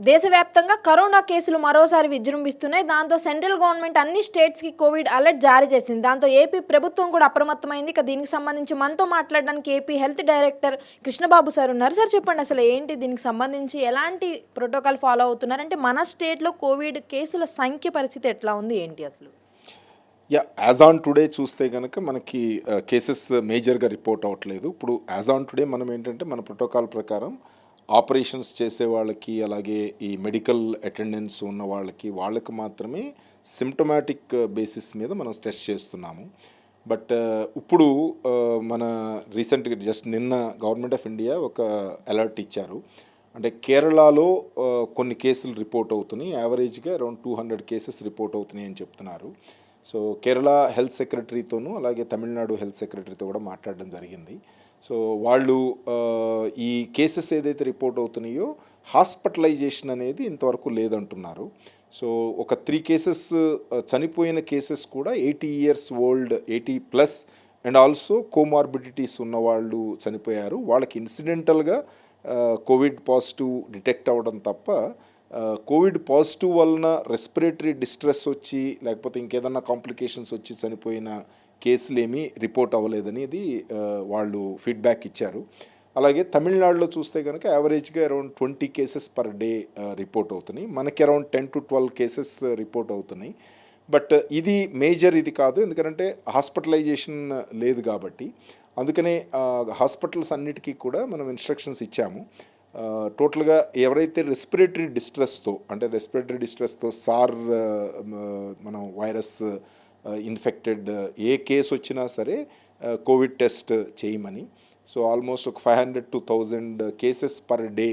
దేశవ్యాప్తంగా కరోనా కేసులు మరోసారి విజృంభిస్తున్నాయి. దాంతో సెంట్రల్ గవర్నమెంట్ అన్ని స్టేట్స్కి కోవిడ్ అలర్ట్ జారీ చేసింది. దాంతో ఏపీ ప్రభుత్వం కూడా అప్రమత్తమైంది. ఇక దీనికి సంబంధించి మనతో మాట్లాడడానికి AP health director Krishnababu sir ఉన్నారు. సార్ చెప్పండి అసలు ఏంటి దీనికి సంబంధించి ఎలాంటి ప్రోటోకాల్ ఫాలో అవుతున్నారు? అంటే మన స్టేట్లో కోవిడ్ కేసుల సంఖ్య పరిస్థితి ఎట్లా ఉంది? ఏంటి అసలు? యా యాజ్ ఆన్ టుడే చూస్తే కనుక మనకి కేసెస్ మేజర్గా రిపోర్ట్ అవ్వట్లేదు. ఇప్పుడు యాజ్ ఆన్ టుడే మనం ఏంటంటే మన ప్రోటోకాల్ ప్రకారం ఆపరేషన్స్ చేసే వాళ్ళకి అలాగే ఈ మెడికల్ అటెండెన్స్ ఉన్న వాళ్ళకి వాళ్ళకి మాత్రమే సిమ్టమాటిక్ బేసిస్ మీద మనం టెస్ట్ చేస్తున్నాము. బట్ uh, ఇప్పుడు uh, మన రీసెంట్గా జస్ట్ నిన్న గవర్నమెంట్ ఆఫ్ ఇండియా ఒక అలర్ట్ ఇచ్చారు. అంటే కేరళలో uh, కొన్ని కేసులు రిపోర్ట్ అవుతున్నాయి. యావరేజ్గా around two hundred cases report అవుతున్నాయి అని చెప్తున్నారు. సో కేరళ హెల్త్ సెక్రటరీతోనూ అలాగే తమిళనాడు హెల్త్ సెక్రటరీతో కూడా మాట్లాడడం జరిగింది. సో వాళ్ళు ఈ కేసెస్ ఏదైతే రిపోర్ట్ అవుతున్నాయో హాస్పిటలైజేషన్ అనేది ఇంతవరకు లేదంటున్నారు. సో ఒక త్రీ కేసెస్ చనిపోయిన కేసెస్ కూడా eighty years old eighty plus and also comorbidities ఉన్న వాళ్ళు చనిపోయారు. వాళ్ళకి ఇన్సిడెంటల్గా కోవిడ్ పాజిటివ్ డిటెక్ట్ అవ్వడం తప్ప కోవిడ్ పాజిటివ్ వలన రెస్పిరేటరీ డిస్ట్రెస్ వచ్చి లేకపోతే ఇంకేదన్నా కాంప్లికేషన్స్ వచ్చి చనిపోయిన కేసులు రిపోర్ట్ అవ్వలేదనేది వాళ్ళు ఫీడ్బ్యాక్ ఇచ్చారు. అలాగే తమిళనాడులో చూస్తే కనుక యావరేజ్గా around twenty cases per day report అవుతున్నాయి. మనకి around ten to twelve cases report అవుతున్నాయి. బట్ ఇది మేజర్ ఇది కాదు. ఎందుకంటే హాస్పిటలైజేషన్ లేదు కాబట్టి. అందుకనే హాస్పిటల్స్ అన్నిటికీ కూడా మనం ఇన్స్ట్రక్షన్స్ ఇచ్చాము. టోటల్గా ఎవరైతే రెస్పిరేటరీ డిస్ట్రెస్తో అంటే రెస్పిరేటరీ డిస్ట్రెస్తో సార్ మనం వైరస్ ఇన్ఫెక్టెడ్ ఏ కేసు వచ్చినా సరే కోవిడ్ టెస్ట్ చేయమని. సో ఆల్మోస్ట్ ఒక five hundred to thousand cases per day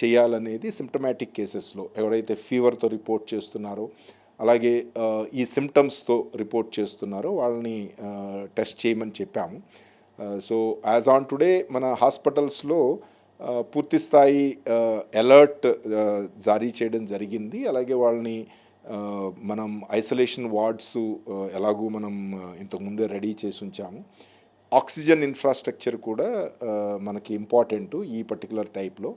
చేయాలనేది సిమ్టమాటిక్ కేసెస్లో ఎవరైతే ఫీవర్తో రిపోర్ట్ చేస్తున్నారో అలాగే ఈ సిమ్టమ్స్తో రిపోర్ట్ చేస్తున్నారో వాళ్ళని టెస్ట్ చేయమని చెప్పాము. సో యాజ్ ఆన్ టుడే మన హాస్పిటల్స్లో పూర్తిస్థాయి పూర్తి స్థాయి అలర్ట్ జారీ చేయడం జరిగింది. అలాగే వాళ్ళని మనం ఐసోలేషన్ వార్డ్స్ ఎలాగూ మనం ఇంతకుముందే రెడీ చేసి ఉంచాము. ఆక్సిజన్ ఇన్ఫ్రాస్ట్రక్చర్ కూడా మనకి ఇంపార్టెంట్ ఈ పర్టికులర్ టైప్లో.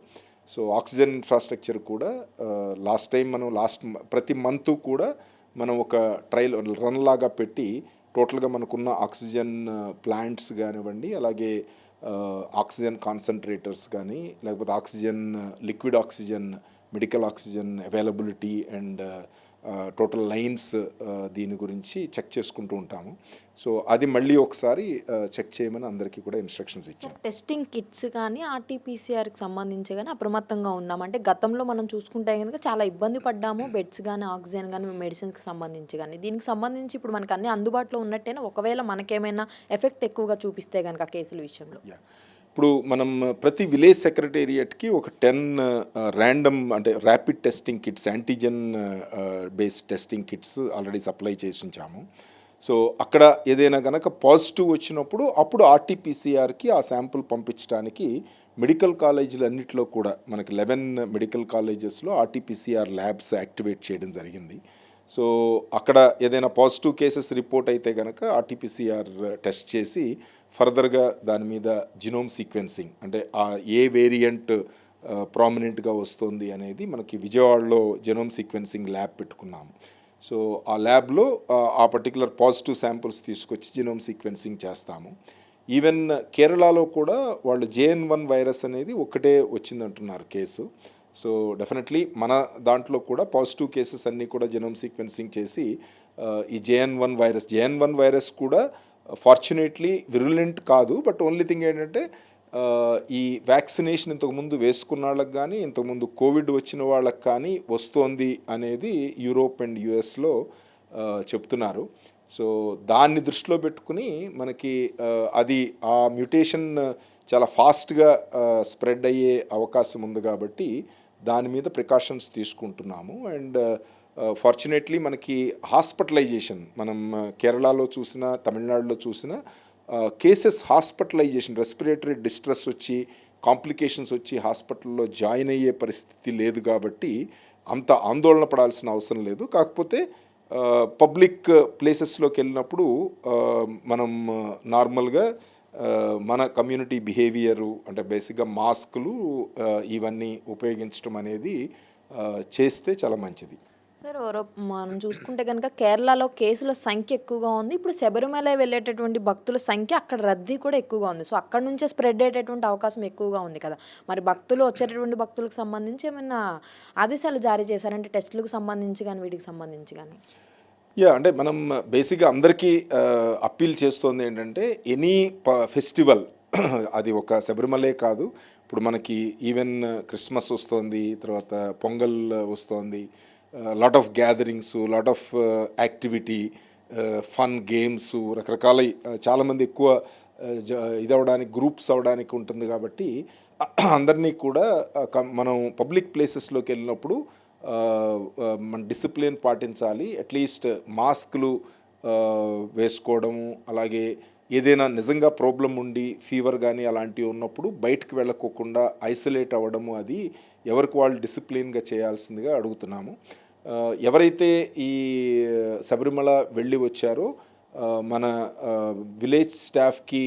సో ఆక్సిజన్ ఇన్ఫ్రాస్ట్రక్చర్ కూడా లాస్ట్ టైం మనం లాస్ట్ ప్రతి మంత్ కూడా మనం ఒక ట్రయల్ రన్ లాగా పెట్టి టోటల్గా మనకున్న ఆక్సిజన్ ప్లాంట్స్ కానివ్వండి అలాగే ఆక్సిజన్ కాన్సన్ట్రేటర్స్ కానీ లేకపోతే oxygen liquid oxygen medical oxygen availability and total lines దీని గురించి చెక్ చేసుకుంటూ ఉంటాము. సో అది మళ్ళీ ఒకసారి చెక్ చేయమని అందరికీ కూడా ఇన్స్ట్రక్షన్స్ ఇచ్చాము టెస్టింగ్ కిట్స్ కానీ ఆర్టీపీసీఆర్కి సంబంధించి కానీ అప్రమత్తంగా ఉన్నాం అంటే గతంలో మనం చూసుకుంటే కనుక చాలా ఇబ్బంది పడ్డాము. బెడ్స్ కానీ ఆక్సిజన్ కానీ మెడిసిన్స్కి సంబంధించి కానీ దీనికి సంబంధించి ఇప్పుడు మనకు అన్ని అందుబాటులో ఉన్నట్టేనా? ఒకవేళ మనకేమైనా ఎఫెక్ట్ ఎక్కువగా చూపిస్తే కనుక కేసుల విషయంలో. ఇప్పుడు మనం ప్రతి విలేజ్ సెక్రటేరియట్కి ఒక టెన్ ర్యాండమ్ అంటే rapid testing kits antigen based testing kits already supply చేసి ఉంచాము. సో అక్కడ ఏదైనా కనుక పాజిటివ్ వచ్చినప్పుడు అప్పుడు ఆర్టీపీసీఆర్కి ఆ శాంపుల్ పంపించడానికి మెడికల్ కాలేజీలు అన్నింటిలో కూడా మనకి లెవెన్ మెడికల్ కాలేజెస్లో ఆర్టీపీసీఆర్ ల్యాబ్స్ యాక్టివేట్ చేయడం జరిగింది. సో అక్కడ ఏదైనా పాజిటివ్ కేసెస్ రిపోర్ట్ అయితే కనుక ఆర్టీపీసీఆర్ టెస్ట్ చేసి ఫర్దర్గా దాని మీద జినోమ్ సీక్వెన్సింగ్ అంటే ఆ ఏ వేరియంట్ ప్రామినెంట్గా వస్తుంది అనేది మనకి విజయవాడలో జెనోమ్ సీక్వెన్సింగ్ ల్యాబ్ పెట్టుకున్నాము సో ఆ ల్యాబ్లో ఆ పర్టికులర్ పాజిటివ్ శాంపుల్స్ తీసుకొచ్చి జినోమ్ సీక్వెన్సింగ్ చేస్తాము. ఈవెన్ కేరళలో కూడా వాళ్ళు జేఎన్ వన్ వైరస్ అనేది ఒకటే వచ్చిందంటున్నారు కేసు. సో డెఫినెట్లీ మన దాంట్లో కూడా పాజిటివ్ కేసెస్ అన్నీ కూడా జెనోమ్ సీక్వెన్సింగ్ చేసి ఈ J N one virus J N one virus కూడా ఫార్చునేట్లీ విరులెంట్ కాదు బట్ ఓన్లీ థింగ్ ఏంటంటే ఈ వ్యాక్సినేషన్ ఇంతకుముందు వేసుకున్న వాళ్ళకి కానీ ఇంతకుముందు కోవిడ్ వచ్చిన వాళ్ళకి కానీ వస్తోంది అనేది యూరోప్ అండ్ యుఎస్లో చెప్తున్నారు. సో దాన్ని దృష్టిలో పెట్టుకుని మనకి అది ఆ మ్యూటేషన్ చాలా ఫాస్ట్గా స్ప్రెడ్ అయ్యే అవకాశం ఉంది కాబట్టి దాని మీద ప్రికాషన్స్ తీసుకుంటున్నాము. అండ్ ఫార్చునేట్లీ మనకి హాస్పిటలైజేషన్ మనం కేరళలో చూసిన తమిళనాడులో చూసిన కేసెస్ హాస్పిటలైజేషన్ రెస్పిరేటరీ డిస్ట్రెస్ వచ్చి కాంప్లికేషన్స్ వచ్చి హాస్పిటల్లో జాయిన్ అయ్యే పరిస్థితి లేదు కాబట్టి అంత ఆందోళన పడాల్సిన అవసరం లేదు. కాకపోతే పబ్లిక్ ప్లేసెస్లోకి వెళ్ళినప్పుడు మనం నార్మల్గా మన కమ్యూనిటీ బిహేవియరు అంటే బేసిక్గా మాస్కులు ఇవన్నీ ఉపయోగించడం అనేది చేస్తే చాలా మంచిది. సార్ మనం చూసుకుంటే కనుక కేరళలో కేసుల సంఖ్య ఎక్కువగా ఉంది. ఇప్పుడు శబరిమల వెళ్ళేటటువంటి భక్తుల సంఖ్య అక్కడ రద్దీ కూడా ఎక్కువగా ఉంది. సో అక్కడ నుంచే స్ప్రెడ్ అయ్యేటటువంటి అవకాశం ఎక్కువగా ఉంది కదా. మరి భక్తులు వచ్చేటటువంటి భక్తులకు సంబంధించి ఏమైనా ఆదేశాలు జారీ చేశారంటే టెస్టులకు సంబంధించి కానీ వీటికి సంబంధించి కానీ యా అంటే మనం బేసిక్గా అందరికీ అప్పీల్ చేస్తోంది ఏంటంటే ఎనీ ఫెస్టివల్ అది ఒక శబరిమలే కాదు. ఇప్పుడు మనకి ఈవెన్ క్రిస్మస్ వస్తోంది తర్వాత పొంగల్ వస్తోంది lot of gatherings lot of activity fun games రకరకాల uh, చాలామంది ఎక్కువ uh, జ- ఇది అవడానికి గ్రూప్స్ అవడానికి ఉంటుంది కాబట్టి అందరినీ కూడా uh, మనం పబ్లిక్ ప్లేసెస్లోకి వెళ్ళినప్పుడు మన డిసిప్లిన్ పాటించాలి. అట్లీస్ట్ మాస్క్లు వేసుకోవడము అలాగే ఏదైనా నిజంగా ప్రాబ్లం ఉండి ఫీవర్ కానీ అలాంటివి ఉన్నప్పుడు బయటకు వెళ్ళకోకుండా ఐసోలేట్ అవ్వడము అది ఎవరికి వాళ్ళు డిసిప్లిన్గా చేయాల్సిందిగా అడుగుతున్నాము. ఎవరైతే ఈ శబరిమల వెళ్ళి వచ్చారో మన విలేజ్ స్టాఫ్కి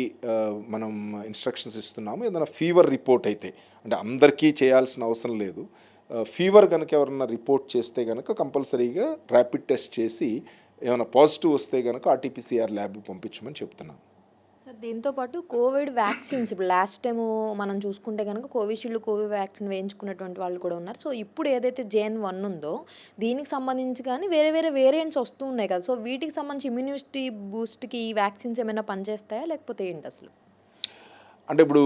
మనం ఇన్స్ట్రక్షన్స్ ఇస్తున్నాము. ఏదైనా ఫీవర్ రిపోర్ట్ అయితే అంటే అందరికీ చేయాల్సిన అవసరం లేదు. ఫీవర్ కనుక ఎవరన్నా రిపోర్ట్ చేస్తే కనుక కంపల్సరీగా ర్యాపిడ్ టెస్ట్ చేసి ఏమైనా పాజిటివ్ వస్తే కనుక ఆర్టీపీసీఆర్ ల్యాబ్ పంపించమని చెప్తున్నాను దీంతోపాటు దీంతో పాటు కోవిడ్ వ్యాక్సిన్స్ ఇప్పుడు లాస్ట్ టైం మనం చూసుకుంటే కనుక కోవిషీల్డ్ కోవిడ్ వ్యాక్సిన్ వేయించుకున్నటువంటి వాళ్ళు కూడా ఉన్నారు. సో ఇప్పుడు ఏదైతే జేఎన్ వన్ ఉందో దీనికి సంబంధించి కానీ వేరే వేరే వేరియంట్స్ వస్తూ ఉన్నాయి కదా. సో వీటికి సంబంధించి ఇమ్యూనిటీ బూస్ట్కి ఈ వ్యాక్సిన్స్ ఏమైనా పనిచేస్తాయా? లేకపోతే ఏంటి అసలు? అంటే ఇప్పుడు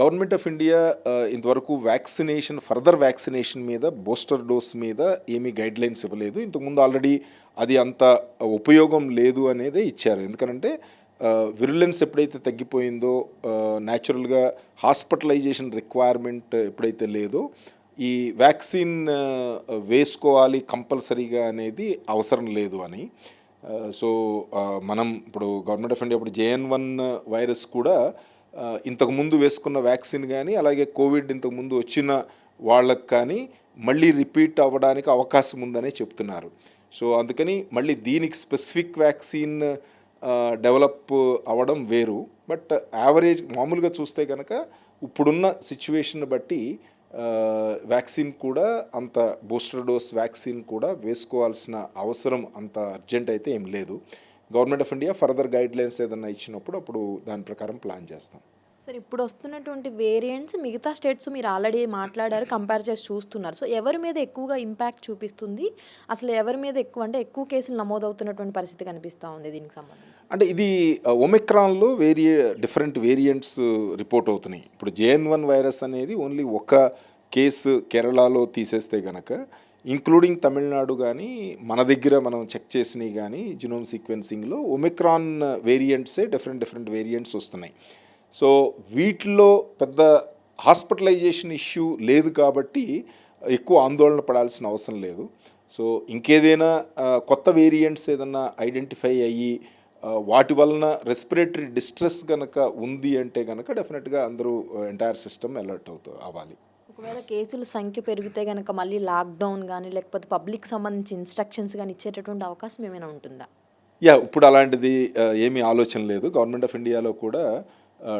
గవర్నమెంట్ ఆఫ్ ఇండియా ఇంతవరకు వ్యాక్సినేషన్ ఫర్దర్ వ్యాక్సినేషన్ మీద బూస్టర్ డోస్ మీద ఏమీ గైడ్ లైన్స్ ఇవ్వలేదు. ఇంతకుముందు ఆల్రెడీ అది అంత ఉపయోగం లేదు అనేది ఇచ్చారు. ఎందుకంటే విరులెన్స్ ఎప్పుడైతే తగ్గిపోయిందో న్యాచురల్గా హాస్పిటలైజేషన్ రిక్వైర్మెంట్ ఎప్పుడైతే లేదో ఈ వ్యాక్సిన్ వేసుకోవాలి కంపల్సరీగా అనేది అవసరం లేదు అని. సో మనం ఇప్పుడు గవర్నమెంట్ ఆఫ్ ఇండియా ఇప్పుడు జేఎన్ వన్ వైరస్ కూడా ఇంతకుముందు వేసుకున్న వ్యాక్సిన్ కానీ అలాగే కోవిడ్ ఇంతకుముందు వచ్చిన వాళ్ళకి కానీ మళ్ళీ రిపీట్ అవ్వడానికి అవకాశం ఉందనే చెప్తున్నారు. సో అందుకని మళ్ళీ దీనికి స్పెసిఫిక్ వ్యాక్సిన్ డెవలప్ అవ్వడం వేరు. బట్ యావరేజ్ మామూలుగా చూస్తే కనుక ఇప్పుడున్న సిచ్యువేషన్ బట్టి వ్యాక్సిన్ కూడా అంత బూస్టర్ డోస్ వ్యాక్సిన్ కూడా వేసుకోవాల్సిన అవసరం అంత అర్జెంట్ అయితే ఏం లేదు. Government of India further guidelines ఏదైనా ఏదన్నా ఇచ్చినప్పుడు అప్పుడు దాని ప్రకారం ప్లాన్ చేస్తాం. సార్ ఇప్పుడు వస్తున్నటువంటి వేరియంట్స్ మిగతా స్టేట్స్ మీరు ఆల్రెడీ మాట్లాడారు కంపేర్ చేసి చూస్తున్నారు. సో ఎవరి మీద ఎక్కువగా ఇంపాక్ట్ చూపిస్తుంది? అసలు ఎవరి మీద ఎక్కువ అంటే ఎక్కువ కేసులు నమోదవుతున్నటువంటి పరిస్థితి కనిపిస్తూ ఉంది దీనికి సంబంధించి. అంటే ఇది ఒమిక్రాన్లో వేరియ డిఫరెంట్ వేరియంట్స్ రిపోర్ట్ అవుతున్నాయి. ఇప్పుడు జేఎన్ వన్ వైరస్ అనేది ఓన్లీ ఒక కేసు కేరళలో తీసేస్తే గనక ఇంక్లూడింగ్ తమిళనాడు కానీ మన దగ్గర మనం చెక్ చేసినవి కానీ జినోమ్ సీక్వెన్సింగ్లో ఒమిక్రాన్ వేరియంట్సే డిఫరెంట్ డిఫరెంట్ వేరియంట్స్ వస్తున్నాయి. సో వీటిలో పెద్ద హాస్పిటలైజేషన్ ఇష్యూ లేదు కాబట్టి ఎక్కువ ఆందోళన పడాల్సిన అవసరం లేదు. సో ఇంకేదైనా కొత్త వేరియంట్స్ ఏదన్నా ఐడెంటిఫై అయ్యి వాటి వలన రెస్పిరేటరీ డిస్ట్రెస్ కనుక ఉంది అంటే కనుక డెఫినెట్గా అందరూ ఎంటైర్ సిస్టమ్ అలర్ట్ అవుతూ అవ్వాలి. ఒకవేళ కేసుల సంఖ్య పెరిగితే కనుక మళ్ళీ లాక్డౌన్ కానీ లేకపోతే పబ్లిక్ సంబంధించి ఇన్స్ట్రక్షన్స్ కానీ ఇచ్చేటటువంటి అవకాశం ఏమైనా ఉంటుందా? యా ఇప్పుడు అలాంటిది ఏమీ ఆలోచన లేదు. గవర్నమెంట్ ఆఫ్ ఇండియాలో కూడా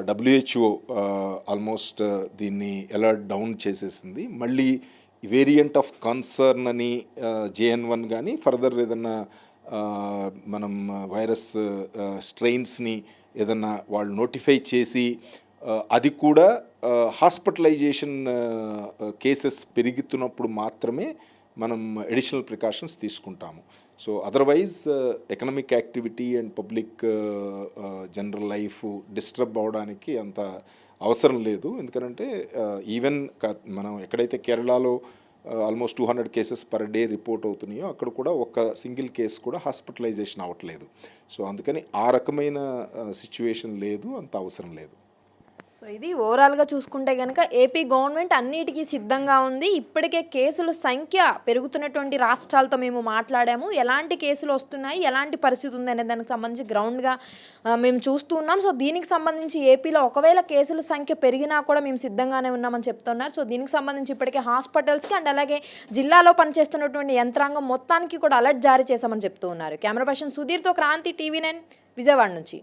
డబ్ల్యూహెచ్ఓ ఆల్మోస్ట్ దీన్ని అలర్ట్ డౌన్ చేసేసింది. మళ్ళీ వేరియంట్ ఆఫ్ కన్సర్న్ అని జేఎన్ వన్ కానీ ఫర్దర్ ఏదన్నా మనం వైరస్ స్ట్రెయిన్స్ని ఏదన్నా వాళ్ళు నోటిఫై చేసి అది కూడా హాస్పిటలైజేషన్ కేసెస్ పెరుగుతున్నప్పుడు మాత్రమే మనం అడిషనల్ ప్రికాషన్స్ తీసుకుంటాము. So otherwise economic activity and public general life disturb అవడానికి అంత అవసరం లేదు. ఎందుకంటే uh, ఈవెన్ మనం ఎక్కడైతే కేరళలో almost two hundred cases per day report అవుతున్నాయో అక్కడ కూడా ఒక సింగిల్ కేసు కూడా హాస్పిటలైజేషన్ అవ్వట్లేదు. సో అందుకని ఆ రకమైన uh, సిచ్యువేషన్ లేదు అంత అవసరం లేదు. సో ఇది ఓవరాల్గా చూసుకుంటే కనుక ఏపీ గవర్నమెంట్ అన్నిటికీ సిద్ధంగా ఉంది. ఇప్పటికే కేసుల సంఖ్య పెరుగుతున్నటువంటి రాష్ట్రాలతో మేము మాట్లాడాము. ఎలాంటి కేసులు వస్తున్నాయి? ఎలాంటి పరిస్థితి ఉంది అనే దానికి సంబంధించి గ్రౌండ్గా మేము చూస్తూ ఉన్నాం. సో దీనికి సంబంధించి ఏపీలో ఒకవేళ కేసుల సంఖ్య పెరిగినా కూడా మేము సిద్ధంగానే ఉన్నామని చెప్తున్నారు. సో దీనికి సంబంధించి ఇప్పటికే హాస్పిటల్స్కి అండ్ అలాగే జిల్లాలో పనిచేస్తున్నటువంటి యంత్రాంగం మొత్తానికి కూడా అలర్ట్ జారీ చేశామని చెప్తూ ఉన్నారు. కెమెరా పర్సన్ సుధీర్తో క్రాంతి టీవీ నైన్ విజయవాడ నుంచి.